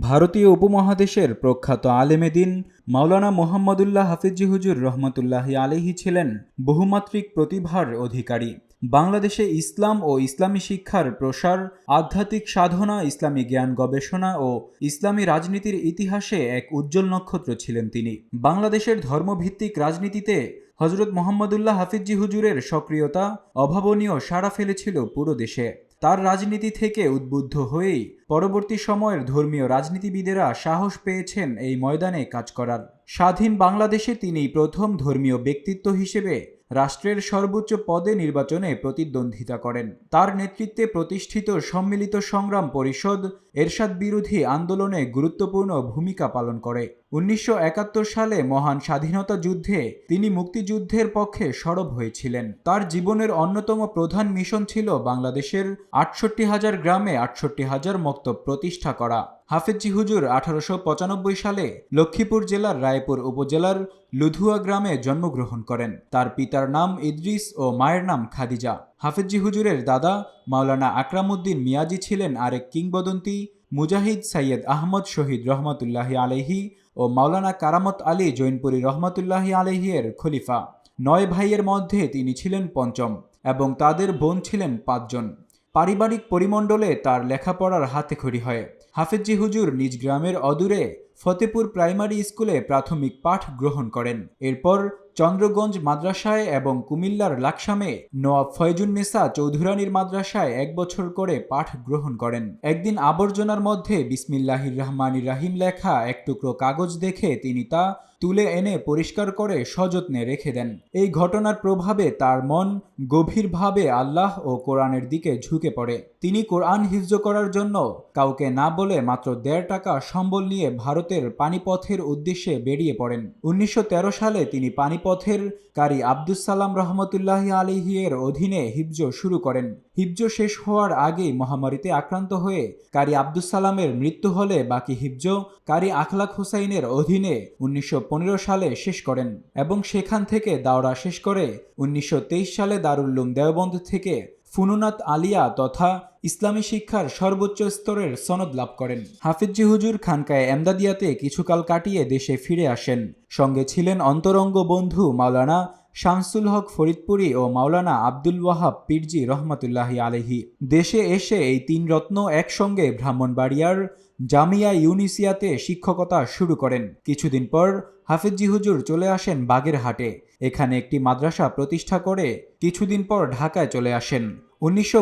ভারতীয় উপমহাদেশের প্রখ্যাত আলেমেদিন মাওলানা মোহাম্মদুল্লাহ হাফিজি হুজুর রহমতুল্লাহি আলিহি ছিলেন বহুমাত্রিক প্রতিভার অধিকারী। বাংলাদেশে ইসলাম ও ইসলামী শিক্ষার প্রসার, আধ্যাত্মিক সাধনা, ইসলামী জ্ঞান গবেষণা ও ইসলামী রাজনীতির ইতিহাসে এক উজ্জ্বল নক্ষত্র ছিলেন তিনি। বাংলাদেশের ধর্মভিত্তিক রাজনীতিতে হজরত মোহাম্মদুল্লাহ হাফিজি হুজুরের সক্রিয়তা অভাবনীয় সাড়া ফেলেছিল পুরো দেশে। তার রাজনীতি থেকে উদ্বুদ্ধ হয়েই পরবর্তী সময়ের ধর্মীয় রাজনীতিবিদেরা সাহস পেয়েছেন এই ময়দানে কাজ করার। স্বাধীন বাংলাদেশে তিনি প্রথম ধর্মীয় ব্যক্তিত্ব হিসেবে রাষ্ট্রের সর্বোচ্চ পদে নির্বাচনে প্রতিদ্বন্দ্বিতা করেন। তার নেতৃত্বে প্রতিষ্ঠিত সম্মিলিত সংগ্রাম পরিষদ এরশাদ বিরোধী আন্দোলনে গুরুত্বপূর্ণ ভূমিকা পালন করে। উনিশশো একাত্তর সালে মহান স্বাধীনতা যুদ্ধে তিনি মুক্তিযুদ্ধের পক্ষে সরব হয়েছিলেন। তার জীবনের অন্যতম প্রধান মিশন ছিল বাংলাদেশের আটষট্টি হাজার গ্রামে আটষট্টি হাজার মক্তব প্রতিষ্ঠা করা। হাফেজি হুজুর আঠারোশো পঁচানব্বই সালে লক্ষ্মীপুর জেলার রায়পুর উপজেলার লুধুয়া গ্রামে জন্মগ্রহণ করেন। তার পিতার নাম ইদ্রিস ও মায়ের নাম খাদিজা। হাফেজি হুজুরের দাদা মাওলানা আকরামুদ্দিন মিয়াজি ছিলেন আরেক কিংবদন্তি, মুজাহিদ সৈয়দ আহমদ শহীদ রহমতুল্লাহি আলহি ও মাওলানা কারামত আলী জৈনপুরী রহমতুল্লাহি আলহি এর খলিফা। নয় ভাইয়ের মধ্যে তিনি ছিলেন পঞ্চম এবং তাদের বোন ছিলেন পাঁচজন। পারিবারিক পরিমণ্ডলে তার লেখাপড়ার হাতেখড়ি হয়। হাফেজি হুজুর নিজ গ্রামের অদূরে ফতেপুর প্রাইমারি স্কুলে প্রাথমিক পাঠ গ্রহণ করেন। এরপর চন্দ্রগঞ্জ মাদ্রাসায় এবং কুমিল্লার লাকসামে নওয়াব ফয়জুন্নেসা চৌধুরানীর মাদ্রাসায় এক বছর করে পাঠ গ্রহণ করেন। একদিন আবর্জনার মধ্যে বিসমিল্লাহির রহমানির রাহিম লেখা এক টুকরো কাগজ দেখে তিনি তা তুলে এনে পরিষ্কার করে সযত্নে রেখে দেন। এই ঘটনার প্রভাবে তার মন গভীরভাবে আল্লাহ ও কোরআনের দিকে ঝুঁকে পড়ে। তিনি কোরআন হিফজ করার জন্য কাউকে না বলে মাত্র দেড় টাকা সম্বল নিয়ে ভারতের পানিপথের উদ্দেশ্যে বেরিয়ে পড়েন। উনিশশো তেরো সালে তিনি পানিপথের কারি আব্দুস সালাম রহমতুল্লাহ আলিহিয়ের অধীনে হিফজ শুরু করেন। হিফজ শেষ হওয়ার আগেই মহামারীতে আক্রান্ত হয়ে কারি আব্দুস সালামের মৃত্যু হলে বাকি হিফজ কারি আখলাক হুসাইনের অধীনে উনিশশো পনেরো সালে শেষ করেন এবং সেখান থেকে দাওরা শেষ করে উনিশশো তেইশ সালে দারুল্লুম দেওবন্দ থেকে ফুনুনাত আলিয়া তথা ইসলামী শিক্ষার সর্বোচ্চ স্তরের সনদ লাভ করেন। হাফিজি হুজুর খানকায় এমদাদিয়াতে কিছুকাল কাটিয়ে দেশে ফিরে আসেন। সঙ্গে ছিলেন অন্তরঙ্গ বন্ধু মাওলানা শামসুল হক ফরিদপুরি ও মাওলানা আব্দুল ওয়াহাব পিরজি রহমতুল্লাহি আলহি দেশে এসে এই তিন রত্ন একসঙ্গে ব্রাহ্মণবাড়িয়ার জামিয়া ইউনিসিয়াতে শিক্ষকতা শুরু করেন। কিছুদিন পর হাফিজি হুজুর চলে আসেন বাগেরহাটে। এখানে একটি মাদ্রাসা প্রতিষ্ঠা করে কিছুদিন পর ঢাকায় চলে আসেন। উনিশশো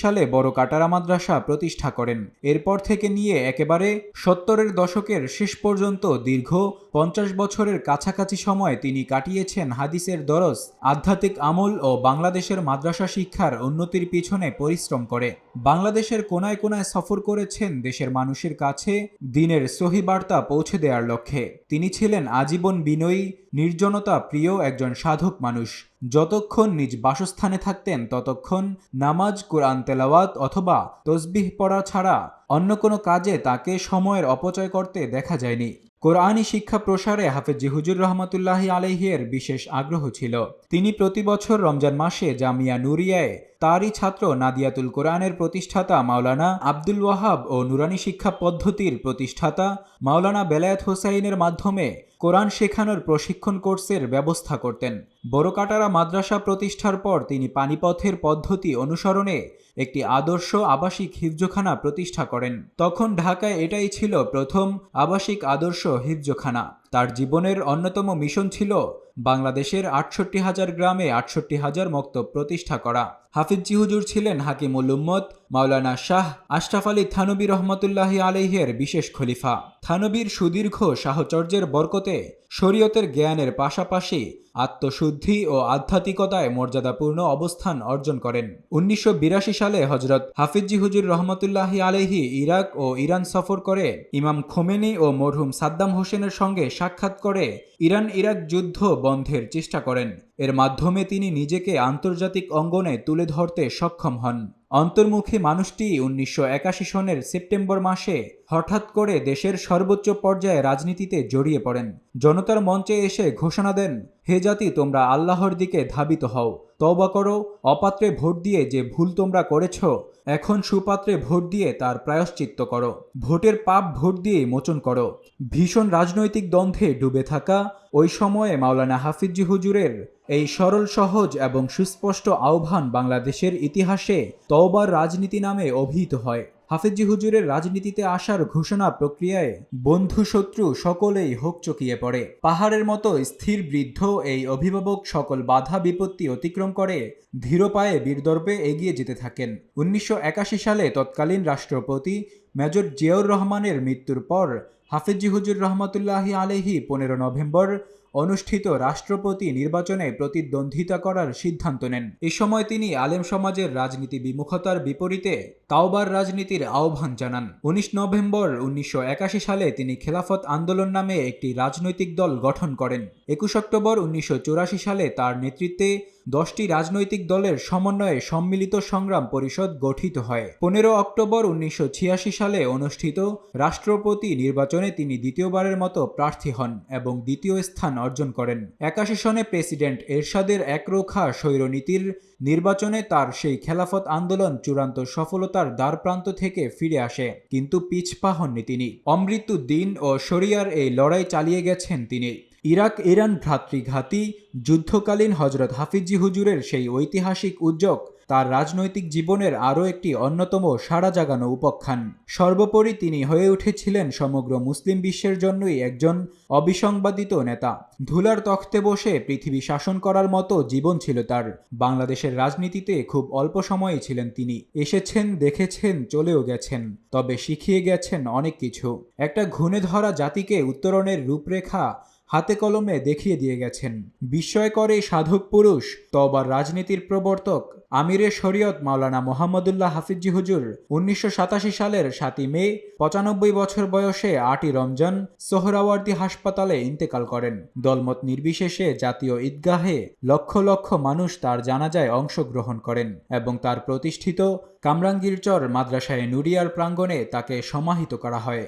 সালে বড় কাটারা মাদ্রাসা প্রতিষ্ঠা করেন। এরপর থেকে নিয়ে একেবারে সত্তরের দশকের শেষ পর্যন্ত দীর্ঘ পঞ্চাশ বছরের কাছাকাছি সময় তিনি কাটিয়েছেন হাদিসের দরজ আধ্যাত্মিক আমল ও বাংলাদেশের মাদ্রাসা শিক্ষার উন্নতির পিছনে পরিশ্রম করে। বাংলাদেশের কোনায় কোনায় সফর করেছেন দেশের মানুষের কাছে দিনের সহি বার্তা পৌঁছে দেওয়ার লক্ষ্যে। তিনি ছিলেন আজীবন বিনয়ী, নির্জনতা প্রিয় একজন সাধক মানুষ। যতক্ষণ নিজ বাসস্থানে থাকতেন, ততক্ষণ নামাজ, কোরআন তেলাওয়াত অথবা তসবিহ পড়া ছাড়া অন্য কোনো কাজে তাকে সময়ের অপচয় করতে দেখা যায়নি। কোরআনই শিক্ষা প্রসারে হাফেজি হুজুর রহমতুল্লাহ আলহিয়ের বিশেষ আগ্রহ ছিল। তিনি প্রতি বছর রমজান মাসে জামিয়া নুরিয়ায় তারই ছাত্র নাদিয়াতুল কোরআনের প্রতিষ্ঠাতা মাওলানা আব্দুল ওয়াহাব ও নুরানি শিক্ষা পদ্ধতির প্রতিষ্ঠাতা মাওলানা বেলায়েত হোসাইনের মাধ্যমে কোরআন শেখানোর প্রশিক্ষণ কোর্সের ব্যবস্থা করতেন। বড়কাটারা মাদ্রাসা প্রতিষ্ঠার পর তিনি পানিপথের পদ্ধতি অনুসরণে একটি আদর্শ আবাসিক হিফজখানা প্রতিষ্ঠা করেন। তখন ঢাকায় এটাই ছিল প্রথম আবাসিক আদর্শ হিফজখানা। তার জীবনের অন্যতম মিশন ছিল বাংলাদেশের আটষট্টি হাজার গ্রামে আটষট্টি হাজার মক্তব প্রতিষ্ঠা করা। হাফিজ হুজুর ছিলেন হাকিমুল উম্মত মাওলানা শাহ আশরাফ আলী থানবী রহমতুল্লাহ আলহের বিশেষ খলিফা। থানবীর সুদীর্ঘ সাহচর্যের বরকতে শরীয়তের জ্ঞানের পাশাপাশি আত্মশুদ্ধি ও আধ্যাত্মিকতায় মর্যাদাপূর্ণ অবস্থান অর্জন করেন। উনিশশো বিরাশি সালে হজরত হাফিজি হুজুর রহমতুল্লাহ আলহি ইরাক ও ইরান সফর করে ইমাম খোমেনি ও মরহুম সাদ্দাম হোসেনের সঙ্গে সাক্ষাৎ করে ইরান ইরাক যুদ্ধ বন্ধের চেষ্টা করেন। এর মাধ্যমে তিনি নিজেকে আন্তর্জাতিক অঙ্গনে তুলে ধরতে সক্ষম হন। অন্তর্মুখী মানুষটি উনিশশো একাশি সনের সেপ্টেম্বর মাসে হঠাৎ করে দেশের সর্বোচ্চ পর্যায়ে রাজনীতিতে জড়িয়ে পড়েন। জনতার মঞ্চে এসে ঘোষণা দেন, হে জাতি, তোমরা আল্লাহর দিকে ধাবিত হও। তবা করো, অপাত্রে ভোট দিয়ে যে ভুল তোমরা করেছ, এখন সুপাত্রে ভোট দিয়ে তার প্রায়শ্চিত্ত করো। ভোটের পাপ ভোট দিয়ে মোচন করো। ভীষণ রাজনৈতিক দ্বন্দ্বে ডুবে থাকা ওই সময়ে মাওলানা হাফিজি হুজুরের এই সরল, সহজ এবং সুস্পষ্ট আহ্বান বাংলাদেশের ইতিহাসে তওবার রাজনীতি নামে অভিহিত হয়। হাফিজি হুজুরের রাজনীতিতে আসার ঘোষণা প্রক্রিয়ায় বন্ধু শত্রু সকলেই হোক চকিয়ে পড়ে। পাহাড়ের মতো স্থির বৃদ্ধ এই অভিভাবক সকল বাধা বিপত্তি অতিক্রম করে ধীর পায়ে বীরদর্পে এগিয়ে যেতে থাকেন। উনিশশো একাশি সালে তৎকালীন রাষ্ট্রপতি মেজর জিয়াউর রহমানের মৃত্যুর পর হাফিজি হুজুর রহমতুল্লাহি আলহি পনেরো নভেম্বর অনুষ্ঠিত রাষ্ট্রপতি নির্বাচনে প্রতিদ্বন্দ্বিতা করার সিদ্ধান্ত নেন। এ সময় তিনি আলেম সমাজের রাজনীতি বিমুখতার বিপরীতে তাওবার রাজনীতির আহ্বান জানান। উনিশ নভেম্বর উনিশশো একাশি সালে তিনি খেলাফত আন্দোলন নামে একটি রাজনৈতিক দল গঠন করেন। একুশ অক্টোবর উনিশশো চুরাশি সালে তার নেতৃত্বে দশটি রাজনৈতিক দলের সমন্বয়ে সম্মিলিত সংগ্রাম পরিষদ গঠিত হয়। পনেরো অক্টোবর উনিশশো ছিয়াশি সালে অনুষ্ঠিত রাষ্ট্রপতি নির্বাচনে তিনি দ্বিতীয়বারের মতো প্রার্থী হন এবং দ্বিতীয় স্থান অর্জন করেন। একাশি সনে প্রেসিডেন্ট এরশাদের একরোখা স্বৈরনীতির নির্বাচনে তার সেই খেলাফত আন্দোলন চূড়ান্ত সফলতার দ্বারপ্রান্ত থেকে ফিরে আসে, কিন্তু পিছপা হননি তিনি। অমৃত্যু দিন ও শরিয়ার এই লড়াই চালিয়ে গেছেন তিনি। ইরাক, ইরান ভ্রাতৃঘাতী, যুদ্ধকালীন হজরত হাফিজি হুজুরের সেই ঐতিহাসিক উদ্যোগ তার রাজনৈতিক জীবনের আরও একটি অন্যতম সাড়া জাগানো উপখ্যান। সর্বোপরি তিনি হয়ে উঠেছিলেন সমগ্র মুসলিম বিশ্বের জন্যই একজন অবিসংবাদিত নেতা। ধুলার তখ্তে বসে পৃথিবী শাসন করার মতো জীবন ছিল তার। বাংলাদেশের রাজনীতিতে খুব অল্প সময়ে ছিলেন তিনি। এসেছেন, দেখেছেন, চলেও গেছেন, তবে শিখিয়ে গেছেন অনেক কিছু। একটা ঘুণে ধরা জাতিকে উত্তরণের রূপরেখা হাতে কলমে দেখিয়ে দিয়ে গেছেন। বিস্ময়করে সাধক পুরুষ তবার রাজনীতির প্রবর্তক, আমিরে শরীয়ত মাওলানা মোহাম্মদুল্লাহ হাফিজি হুজুর, উনিশশো সাতাশি সালের সাতই মে, পঁচানব্বই বছর বয়সে আটই রমজান, সোহরাওয়ার্দী হাসপাতালে ইন্তেকাল করেন। দলমত নির্বিশেষে জাতীয় ঈদগাহে লক্ষ লক্ষ মানুষ তার জানাজায় অংশগ্রহণ করেন এবং তার প্রতিষ্ঠিত কামরাঙ্গীরচর মাদ্রাসায় নুরিয়ার প্রাঙ্গণে তাকে সমাহিত করা হয়।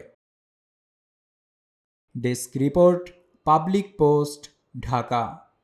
Desk report public post Dhaka.